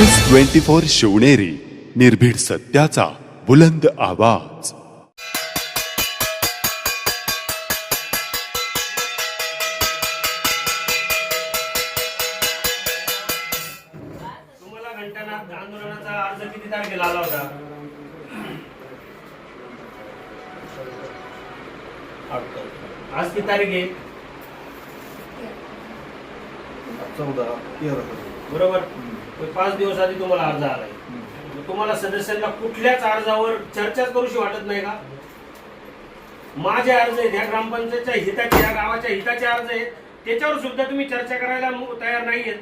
News twenty four Shivneri निर्भीड सत्याचा बुलंद आवाज. तुम्हाला घंटानाथ आंदोलनाचा अर्ज किती तारखेला आला होता? आज किती तारीख आहे? चौदा तेरा. बरोबर? पाच दिवस आधी तुम्हाला अर्ज आलाय. तुम्हाला सदस्यांना कुठल्याच अर्जावर चर्चाच करूशी वाटत नाही का? माझे अर्ज आहेत या ग्रामपंचायतच्या हिताचे या गावाच्या हिताचे अर्ज आहेत. त्याच्यावर सुद्धा तुम्ही चर्चा करायला तयार नाहीयेत.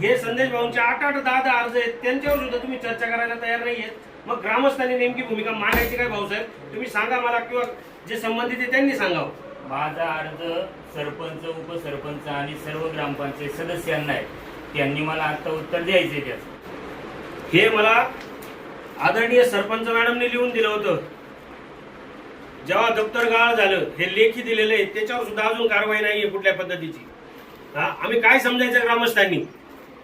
हे संदेश भाऊंचे आठ आठ दहा दहा अर्ज आहेत. त्यांच्यावर सुद्धा तुम्ही चर्चा करायला तयार नाहीयेत. मग ग्रामस्थांनी नेमकी भूमिका मांडायची काय भाऊसाहेब तुम्ही सांगा मला किंवा जे संबंधित आहे त्यांनी सांगावं. माझा अर्ज सरपंच उपसरपंच आणि सर्व ग्रामपंचायत सदस्यांना आहे. त्यांनी मला आता उत्तर द्यायचे त्याचं. हे मला आदरणीय सरपंच मॅडमने लिहून दिलं होतं. जेव्हा दप्तर गाळ झालं हे लेखी दिलेले आहेत त्याच्यावर सुद्धा अजून कारवाई नाहीये कुठल्या पद्धतीची. हा आम्ही काय समजायचं ग्रामस्थांनी?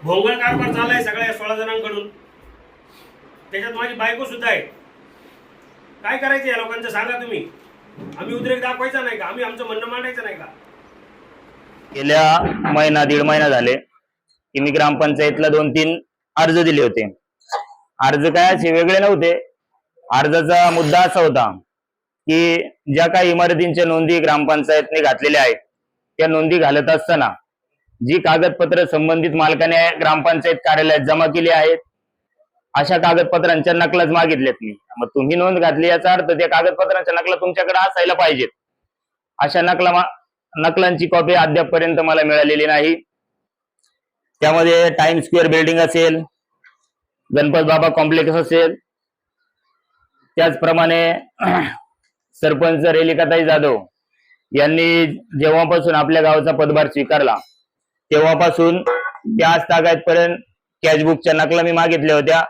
भोंगळ कारभार चाललाय सगळ्या सोळा जणांकडून. त्याच्यात माझी बायको सुद्धा आहे. काय करायचं या लोकांचं? सांगा तुम्ही. आम्ही उद्रेक दाखवायचा नाही का? आम्ही आमचं म्हणणं मांडायचं नाही का? गेल्या महिना दीड महिना झाले. की मी ग्रामपंचायतला दोन तीन अर्ज दिले होते. अर्ज काय असे वेगळे नव्हते. अर्जाचा मुद्दा असा होता की ज्या काही इमारतींच्या नोंदी ग्रामपंचायतने घातलेल्या आहेत त्या नोंदी घालत असताना जी कागदपत्र संबंधित मालकाने ग्रामपंचायत कार्यालयात जमा केली आहेत अशा कागदपत्रांच्या नकलाच मागितल्यात मी. मग तुम्ही नोंद घातली याचा अर्थ त्या कागदपत्रांच्या नकला तुमच्याकडे असायला पाहिजेत. अशा नकला मा- नकलांची कॉपी अद्यापपर्यंत मला मिळालेली नाही. त्यामध्ये टाइम स्क्वेअर बिल्डिंग असेल गणपत बाबा कॉम्प्लेक्स असेल. त्याचप्रमाणे सरपंच रेलिकाताई जाधव यांनी जेव्हापासून आपल्या गावाचा पदभार स्वीकारला तेव्हापासून त्याच आज तागायतपर्यंत कॅशबुकच्या नकला मी मागितल्या होत्या.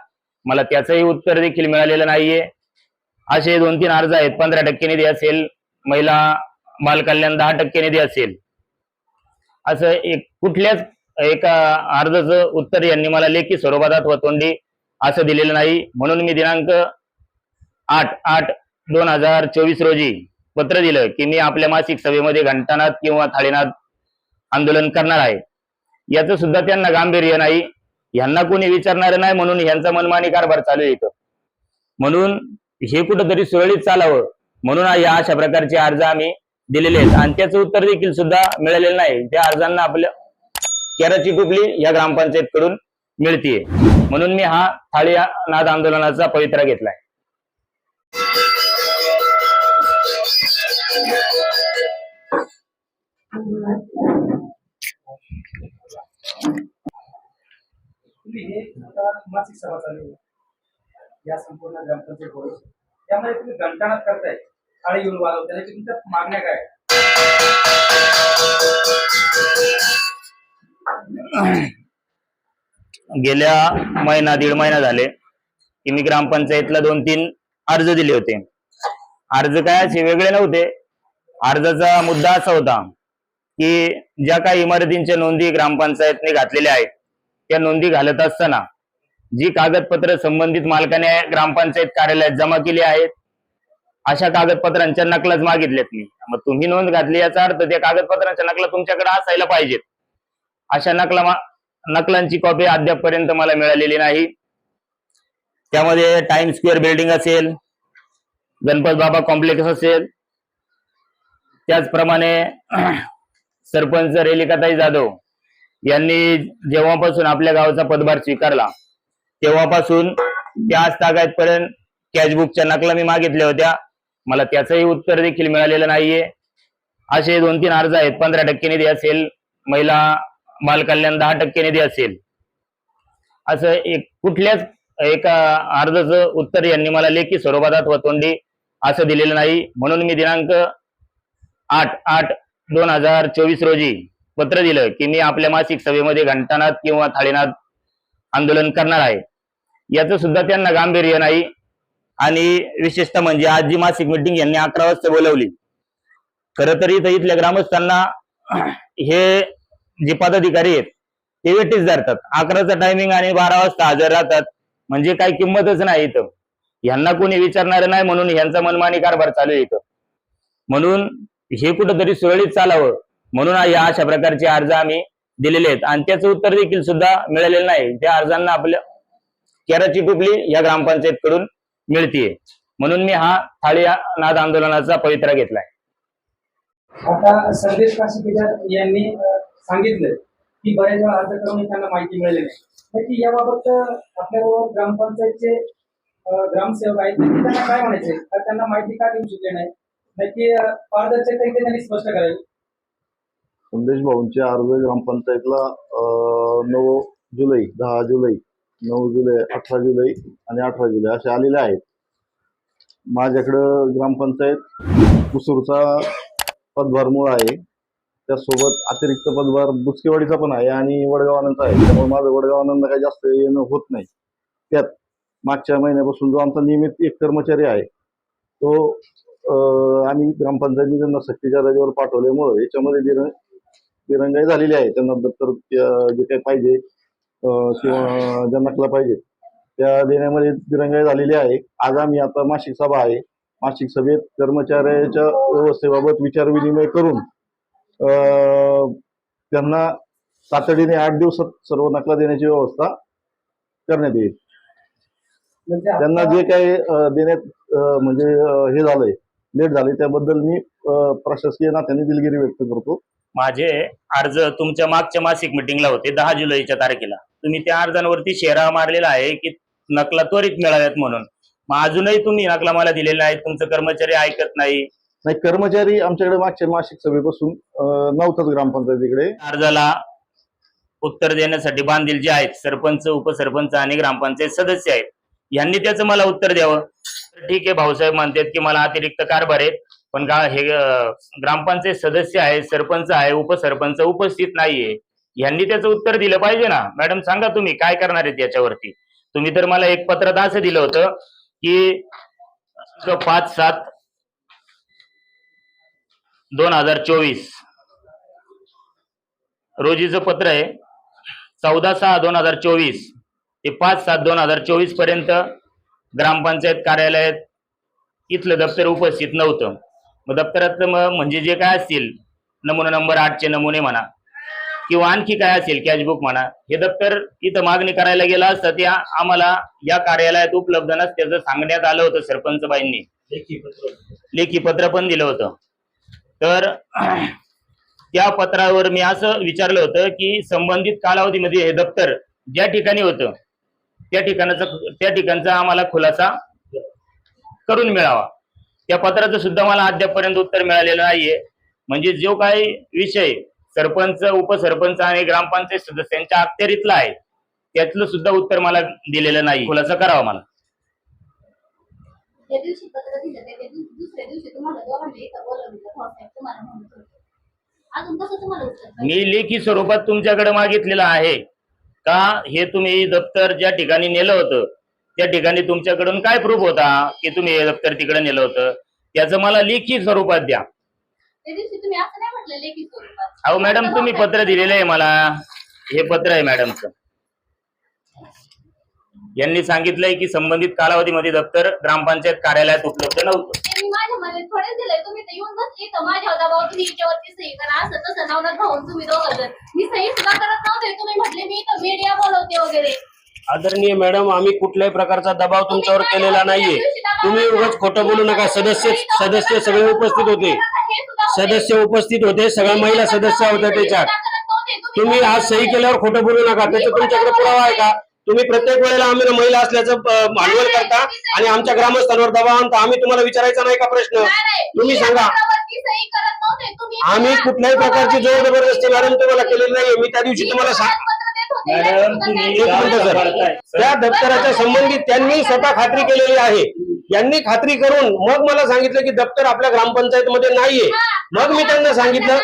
मला त्याचंही उत्तर देखील मिळालेलं नाहीये. असे दोन तीन अर्ज आहेत. पंधरा टक्के निधी असेल महिला बालकल्याण दहा टक्के निधी असेल. असं एक कुठल्याच एका अर्जाचं उत्तर यांनी मला लेखी स्वरूपात अथवा तोंडी असं दिलेलं नाही. म्हणून मी दिनांक आठ आठ दोन हजार चोवीस रोजी पत्र दिलं की मी आपल्या मासिक सभेमध्ये घंटानाथ किंवा थाळीनाथ आंदोलन करणार आहे. याचं सुद्धा त्यांना गांभीर्य नाही. यांना कोणी विचारणार नाही म्हणून यांचा मनमानी कारभार चालू येतो म्हणून हे कुठंतरी सुरळीत चालावं म्हणून या अशा प्रकारचे अर्ज आम्ही दिलेले आहेत. आणि त्याचं उत्तर देखील सुद्धा मिळालेलं नाही. त्या अर्जांना आपल्या केराची टुपली या ग्रामपंचायत कडून मिळतीये. म्हणून मी हा थाळी नाद आंदोलनाचा पवित्रा घेतलाय. या संपूर्ण ग्रामपंचायत तुम्ही करताय. थाळी वाजवताय तुमच्या मागण्या काय गेल्या महिना दीड महिना झाले की मी ग्रामपंचायतला दोन तीन अर्ज दिले होते. अर्ज काय असे वेगळे नव्हते. अर्जाचा मुद्दा असा होता की ज्या काही इमारतींच्या नोंदी ग्रामपंचायतने घातलेल्या आहेत त्या नोंदी घालत असताना जी कागदपत्र संबंधित मालकाने ग्रामपंचायत कार्यालयात जमा केली आहेत अशा कागदपत्रांच्या नकलाच मागितल्यात मी. मग तुम्ही नोंद घातली याचा अर्थ त्या कागदपत्रांच्या नकला तुमच्याकडे असायला पाहिजेत. अशा नकला नकलांची कॉपी अद्यापपर्यंत मला मिळालेली नाही. त्यामध्ये टाइम स्क्वेअर बिल्डिंग असेल गणपत बाबा कॉम्प्लेक्स असेल. त्याचप्रमाणे सरपंच रेलिकाताई जाधव यांनी जेव्हापासून आपल्या गावाचा पदभार स्वीकारला तेव्हापासून त्याच आज तागायतपर्यंत कॅशबुकच्या नकला मी मागितल्या होत्या. मला त्याचंही उत्तर देखील मिळालेलं नाहीये. असे दोन तीन अर्ज आहेत पंधरा टक्के निधी असेल. महिला बालकल्याण दहा टक्के निधी असेल. असं एक कुठल्याच एका अर्जाचं उत्तर यांनी मला लेखी स्वरूपात अथवा तोंडी असं दिलेलं नाही. म्हणून मी दिनांक आठ आठ दोन हजार चोवीस रोजी पत्र दिलं की मी आपल्या मासिक सभेमध्ये घंटानाथ किंवा थाळीनाथ आंदोलन करणार आहे. याचं सुद्धा त्यांना गांभीर्य नाही आणि विशेषतः म्हणजे आज जी मासिक मिटिंग यांनी अकरा वाजता बोलवली. खरं तर इथं इथल्या ग्रामस्थांना हे जे पदाधिकारी आहेत ते वेटीच धरतात. अकराचा टायमिंग आणि बारा वाजता हजर राहतात. म्हणजे काही किंमतच नाही इथं. यांना कोणी विचारणार नाही म्हणून यांचा मनमानी कारभार चालू आहे इथं. म्हणून हे कुठंतरी सुरळीत चालावं. म्हणून या अशा प्रकारचे अर्ज आम्ही दिलेले आहेत. आणि त्याचं उत्तर देखील सुद्धा मिळालेलं नाही. त्या अर्जांना आपल्या केराची टुपली या ग्रामपंचायत कडून मिळतीये. म्हणून मी हा थाळी नाद आंदोलनाचा पवित्रा घेतलाय. आता संदेश काशीपेकर यांनी सांगितलं की बऱ्याच वेळा अर्ज करून त्यांना माहिती मिळाली नाही. की याबाबत आपल्याबरोबर ग्रामपंचायतचे ग्रामसेवक आहेत त्यांना काय म्हणायचे तर त्यांना माहिती का देऊ शकले नाही नक्की पारदर्शक पारदर्शकता त्यांनी स्पष्ट करावी. संदेश भाऊंचे अर्ज ग्रामपंचायतला नऊ जुलै दहा जुलै नऊ जुलै अठरा जुलै आणि अठरा जुलै असे आलेले आहेत. माझ्याकडं ग्रामपंचायत कुसूरचा पदभार मूळ आहे. त्यासोबत अतिरिक्त पदभार बुचकेवाडीचा पण आहे आणि वडगाव आहे. त्यामुळे माझं वडगाव आनंद काही जास्त येणं होत नाही. त्यात मागच्या महिन्यापासून जो आमचा नियमित एक कर्मचारी आहे तो आम्ही ग्रामपंचायतीने त्यांना सक्तीच्या रजेवर पाठवल्यामुळं याच्यामध्ये दिरंग दिरंगाई झालेली आहे. त्यांना दप्तर जे काही पाहिजे किंवा ज्या नकला पाहिजे त्या देण्यामध्ये दिरंगाई झालेली आहे. आज आम्ही आता मासिक सभा आहे. मासिक सभेत कर्मचाऱ्याच्या व्यवस्थेबाबत विचारविनिमय करून त्यांना तातडीने आठ दिवसात सर्व नकला देण्याची व्यवस्था करण्यात येईल. म्हणजे त्यांना जे काही देण्यात म्हणजे हे झालंय लेट झाले त्याबद्दल मी प्रशासकीय नात्याने दिलगिरी व्यक्त करतो. माझे अर्ज तुमच्या मागच्या मासिक मिटिंगला होते दहा जुलैच्या तारखेला. तुम्ही त्या अर्जांवरती शेरा मारलेला आहे की नकला त्वरित मिळाव्यात म्हणून. मग अजूनही तुम्ही नकला मला दिलेला आहे तुमचं कर्मचारी ऐकत नाही. नाही कर्मचारी आमच्याकडे मागच्या मासिक सभेपासून अं, नव्हताच ग्रामपंचायतीकडे. अर्जाला उत्तर देण्यासाठी बांधील जे आहेत सरपंच उपसरपंच आणि ग्रामपंचायत सदस्य आहेत यांनी त्याचं मला उत्तर द्यावं. ठीक आहे भाऊसाहेब म्हणतात की मला अतिरिक्त कारभार आहेत पण का हे ग्रामपंचायत सदस्य आहे सरपंच आहे उपसरपंच उपस्थित नाहीये यांनी त्याचं उत्तर दिलं पाहिजे ना? मॅडम सांगा तुम्ही काय करणार आहेत याच्यावरती? तुम्ही तर मला एक पत्रात असं दिलं होतं की पाच सात दोन हजार चोवीस. रोजीचं पत्र आहे चौदा सहा दोन हजार चोवीस ते पाच सात दोन हजार चोवीसपर्यंत ग्रामपंचायत कार्यालयात इथलं दप्तर उपस्थित नव्हतं. मग दप्तरातलं मग म्हणजे जे काय असतील नमुना नंबर आठचे नमुने म्हणा किंवा आणखी काय असेल कॅशबुक म्हणा हे दप्तर इथं मागणी करायला गेलं असतं ते आम्हाला या कार्यालयात उपलब्ध नसल्याचं सांगण्यात आलं होतं सरपंच बाईंनी लेखी पत्र पण दिलं होतं. तर त्या पत्रावर मी असं विचारलं होतं की संबंधित कालावधीमध्ये हे दप्तर ज्या ठिकाणी होतं त्या ठिकाणाचा त्या ठिकाणचा आम्हाला खुलासा करून मिळावा. त्या पत्राचं सुद्धा मला अद्यापपर्यंत उत्तर मिळालेलं नाहीये. म्हणजे जो काही विषय सरपंच उपसरपंच आणि ग्रामपंचायत सदस्यांच्या अखत्यारीतला आहे त्यातलं सुद्धा उत्तर मला दिलेलं नाही. खुलासा करावा मला. त्या दिवशी पत्र दिलं त्या दुसऱ्या दिवशी तुम्हाला दोघांना इथं बोलवलं भाऊसाहेब तुम्हाला म्हणत होते. अजून कसं तुम्हाला उत्तर पाहिजे? मी लेखी स्वरूपात तुमच्याकडे मागितलेलं आहे का? हे तुम्ही दप्तर ज्या ठिकाणी नेलं होतं त्या ठिकाणी तुमच्याकडून काय प्रूफ होता की तुम्ही हे दप्तर तिकडे नेलं होतं? त्याचं मला लेखी स्वरूपात द्या. त्या दिवशी तुम्ही असं नाही म्हटलं लेखी स्वरूपात. अहो मॅडम तुम्ही पत्र दिलेलं आहे मला. हे पत्र आहे मॅडमचं. यांनी सांगितलंय की संबंधित कालावधीमध्ये दप्तर ग्रामपंचायत कार्यालयात उपलब्ध नव्हतं. माझ्या मध्ये तुम्ही तर येऊन बसले तर माझ्या दबाव तुम्ही याच्यावरती सही करा असं तसं नवनाथ भाऊन तुम्ही दोघं जण. मी सही सुद्धा करत नव्हते तुम्ही म्हटले मी इथं मीडिया बोलवते वगैरे. आदरणीय मॅडम आम्ही कुठल्याही प्रकारचा दबाव तुमच्यावर केलेला नाहीये. तुम्ही उगाच खोटं बोलू नका. सदस्य सदस्य सगळे उपस्थित होते. सदस्य उपस्थित होते सगळ्या महिला सदस्य होत्या त्याच्यात. तुम्ही आज सही केल्यावर खोटं बोलू नका. त्याचा तुमच्याकडे पुरावा आहे का? तुम्ही प्रत्येक वेळेला आम्ही महिला असल्याचं भांडवल करता आणि आमच्या ग्रामस्थांवर दबाव आणता. आम्ही तुम्हाला विचारायचा नाही का प्रश्न? तुम्ही सांगा. आम्ही कुठल्याही प्रकारची जोर जबरदस्ती मॅडम तुम्हाला केलेली नाहीये. मी त्या दिवशी तुम्हाला सांग. त्या दप्तराच्या संबंधित त्यांनी स्वतः खात्री केलेली आहे. यांनी खात्री करून मग मला सांगितलं की दप्तर आपल्या ग्रामपंचायत मध्ये नाहीये मग मी त्यांना सांगितलं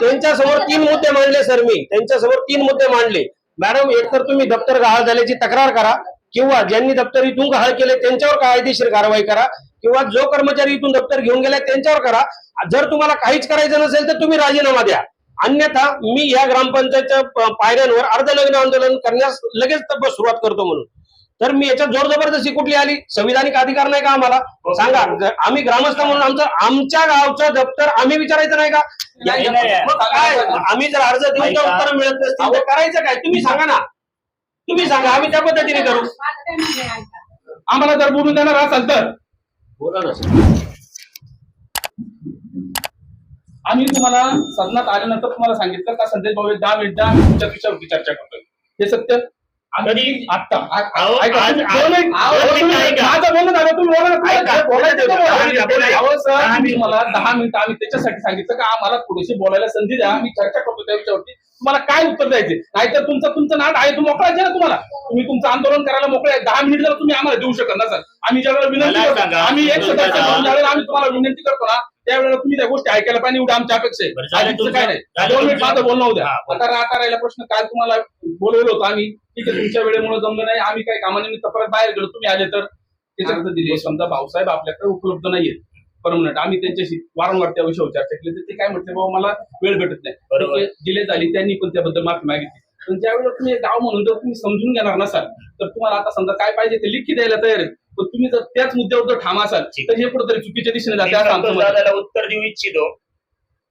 त्यांच्यासमोर तीन मुद्दे मांडले सर मी. त्यांच्यासमोर तीन मुद्दे मांडले. मॅडम एकतर तुम्ही दप्तर गहाळ झाल्याची तक्रार करा किंवा ज्यांनी दप्तर इथून गहाळ केले त्यांच्यावर कायदेशीर कारवाई करा किंवा जो कर्मचारी इथून दप्तर घेऊन गेला त्यांच्यावर करा. जर तुम्हाला काहीच करायचं नसेल तर तुम्ही राजीनामा द्या. अन्यथा मी या ग्रामपंचायतच्या पायऱ्यांवर अर्धनग्न आंदोलन करण्यास लगेच तब्बल सुरुवात करतो म्हणून. तर मी याच्यात जोर जबरदस्ती कुठली आली? संविधानिक अधिकार नाही का आम्हाला? सांगा. आम्ही ग्रामस्थ म्हणून आमचं आमच्या गावचं दप्तर आम्ही विचारायचं नाही का? आम्ही जर अर्ज देऊन. उत्तर मिळत नसतील तर करायचं काय? तुम्ही सांगा ना. तुम्ही सांगा. आम्ही त्या पद्धतीने करू. आम्हाला जर बोलून देणार असाल तर. बोला ना आम्ही तुम्हाला सदनात आल्यानंतर तुम्हाला सांगितलं का संदेश भाऊ दहा मिनिटं तुमच्या विषयावरती चर्चा करतोय. हे सत्य? कधी? आता. मला दहा मिनिटं आम्ही त्याच्यासाठी सांगितलं का? आम्हाला थोडीशी बोलायला संधी द्या. आम्ही चर्चा करतो त्या विषयावरती. तुम्हाला काय उत्तर द्यायचे? नाहीतर तुमचं तुमचं नाट आहे तो मोकळा ना तुम्हाला? तुम्ही तुमचं आंदोलन करायला मोकळे आहे. दहा मिनिट जर तुम्ही आम्हाला देऊ शकत ना सर आम्ही ज्यावेळेला विनंती करतो आम्ही एक सदस्य आम्ही तुम्हाला विनंती करतो ना त्यावेळेला तुम्ही त्या गोष्टी ऐकायला पाहिजे एवढं आमच्या अपेक्षा आहे. काय नाही. दोन मिनिट माझं बोलणं हा, बोला. आता राहता राहिला प्रश्न काल तुम्हाला बोलवलं होतं आम्ही. ठीक आहे तुमच्या वेळेमुळे जमलं नाही. आम्ही काही कामानिमित्त परत बाहेर गेलो. तुम्ही आले तर त्याच्याकडे दिले समजा भाऊसाहेब आपल्याकडे उपलब्ध नाहीये परमनंट आम्ही त्यांच्याशी वारंवार त्या विषयावर चर्चा केली. तर ते काय म्हटले बाबा मला वेळ भेटत नाही. बरोबर. डिले झाली. त्यांनी पण त्याबद्दल माफी मागितली. पण ज्यावेळेला तुम्ही गाव म्हणून जर तुम्ही समजून घेणार नसाल तर तुम्हाला आता समजा काय पाहिजे ते लिखी द्यायला तयार आहे. पण तुम्ही जर त्याच मुद्द्यावर जर ठाम असाल. तर हे कुठेतरी चुकीच्या दिशेने जाते उत्तर देऊ इच्छितो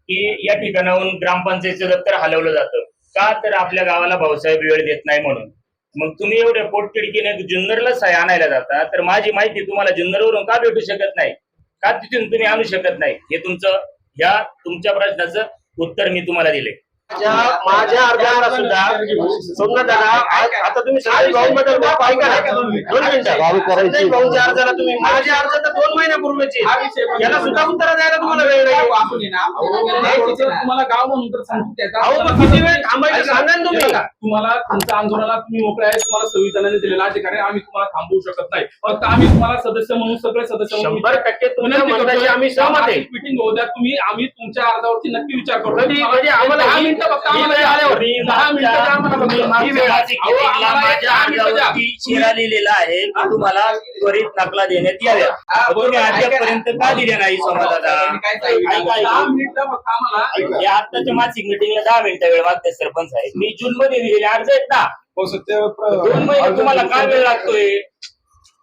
की या ठिकाणाहून ग्रामपंचायतचं दप्तर हलवलं जातं का तर आपल्या गावाला भाऊसाहेब वेळ देत नाही म्हणून? मग तुम्ही एवढे पोटतिडकीने जुन्नरला सह्या आणायला जाता तर माझी माहिती तुम्हाला जुन्नरवरून का भेटू शकत नाही? का तिथून तुम्ही आणू शकत नाही? हे तुमचं ह्या तुमच्या प्रश्नाचं उत्तर मी तुम्हाला दिले माझ्या माझ्या अर्जाला सुद्धा समजा दादा आज- आता तुम्ही संदेश भाऊंबद्दल खूप ऐका ना. दोन मिनिटं. भाऊंच्या अर्जाला तुम्ही माझ्या अर्ज तर दोन महिन्यापूर्वीचे याला सुद्धा उत्तर द्यायला तुम्हाला वेळ नाही. तुम्हाला गाव म्हणून तर सांगतो त्याचा- अहो मग किती वेळ थांबायचं? सांगा ना तुम्ही. तुम्हाला तुमच्या आंदोलनाला तुम्ही मोकळे आहे तुम्हाला संविधानाने दिलेला अधिकार आहे आम्ही तुम्हाला थांबवू शकत नाही. फक्त आम्ही तुम्हाला सदस्य म्हणून सगळे सदस्य म्हणून शंभर टक्के तुमच्या. आम्ही सहमत आहे. मीटिंग होऊ द्या तुम्ही आम्ही तुमच्या अर्जावरती नक्की विचार करू कधी- कधी आम्हाला मिनिटं फक्त ही आम्हाला वेळ द्या. आल्यावर. दहा मिनिटं द्या आम्हाला फक्त. तुम्ही मागच्या ही वेळ. मासिक अहो, meetingला आम्हाला माझ्या दहा मिनिटं द्या. अर्जावरती शिरा लिहिलेला आहे की तुम्हाला त्वरित नकला देण्यात याव्या हा, तुम्ही. अद्यापर्यंत का दिल्या नाही समाजाला काय ऐका, ऐका. दहा मिनिटं फक्त आम्हाला या आत्ताच्या मासिक मिटिंगला दहा मिनिटं वेळ मागते सरपंच आहे मी जून मध्ये दिलेले अर्ज आहेत ना दोन महिने तुम्हाला काय वेळ लागतोय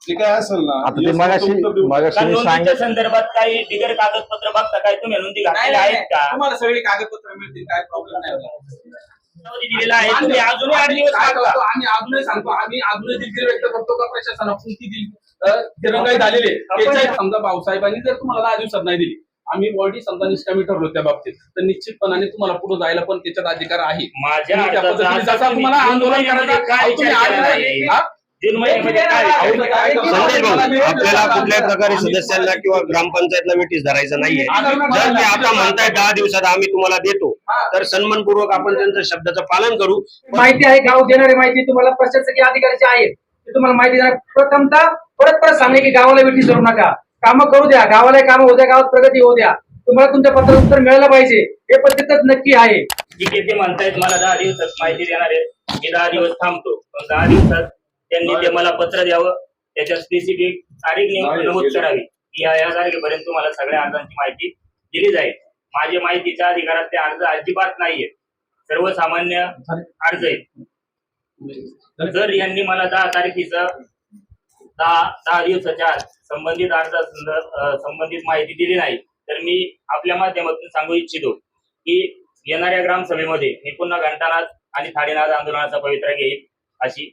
ते काय असेल ना आता ते मगाशी मगाशी का मी नोंदीच्या सांगितलं संदर्भात काही बिगर कागदपत्र बघता काय? तुम्ही नोंदी घातलेल्या आहेत का? तुम्हाला सगळी कागदपत्र मिळतील काय प्रॉब्लेम नाही. नोंदी दिलेला आहे तुम्ही अजूनही आठ दिवस काय मागता करतो, आम्ही अजूनही सांगतो. आम्ही अजूनही दिलगिरी व्यक्त करतो का प्रशासनाकडून ती दिल अं, दिरंगाई झालेली आहे. त्याच्या समजा भाऊसाहेबांनी जर तुम्हाला दहा दिवसात नाही दिली. आम्ही ऑलरेडी समजा निष्कामी ठरलो त्या बाबतीत. तर निश्चितपणाने तुम्हाला पुढे जायला पण त्याच्यात अधिकार आहे. माझ्या तुम्ही त्या अर्जाचा पद्धतीने असा जसा तुम्ही तुम्हाला जून आंदोलन करायचं काय तुम्ही नाही. आहे? हा? जून महिन्यामध्ये काय? संदेश भाऊ आपल्याला कुठल्याही प्रकारे सदस्यांना किंवा ग्रामपंचायतला मिठीस धरायचं नाहीये. जर ते आता म्हणताय दहा दिवसात आम्ही तुम्हाला देतो तर सन्मानपूर्वक आपण त्यांचं शब्दाचं पालन करू. माहिती आहे गाव देणारी माहिती तुम्हाला प्रशासकीय अधिकाऱ्याची आहे. ते तुम्हाला माहिती देणार. प्रथमतः परत परत सांगणे की गावाला भेटी करू नका. कामं करू द्या. गावाला कामं होऊ द्या. गावात प्रगती होऊ द्या. तुम्हाला तुमच्या पत्र उत्तर मिळालं पाहिजे. हे पद्धतच नक्की आहे. ठीक आहे ते म्हणतायत मला दहा दिवसात माहिती देणार आहे मी दहा दिवस थांबतो. पण दहा दिवसात त्यांनी ते मला पत्र द्यावं त्याच्यात स्पेसिफिक तारीख नेम- नमूद करावी. की या या तारखेपर्यंत तुम्हाला सगळ्या अर्जांची माहिती दिली जाईल. माझ्या माहितीच्या अधिकारात ते अर्ज अजिबात नाहीये. सर्वसामान्य अर्ज आहेत जर यांनी मला दहा तारखेचं दहा दहा दिवसाच्या संबंधित अर्जा संबंधित माहिती दिली नाही तर मी आपल्या माध्यमातून सांगू इच्छितो की येणाऱ्या ग्रामसभेमध्ये मी पुन्हा घंटानाद आणि थाळीनाद आंदोलनाचा पवित्रा घेईल अशी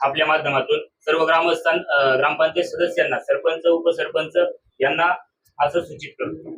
आपल्या माध्यमातून सर्व ग्रामस्थां ग्रामपंचायत सदस्यांना सरपंच उपसरपंच यांना असं सूचित करतो.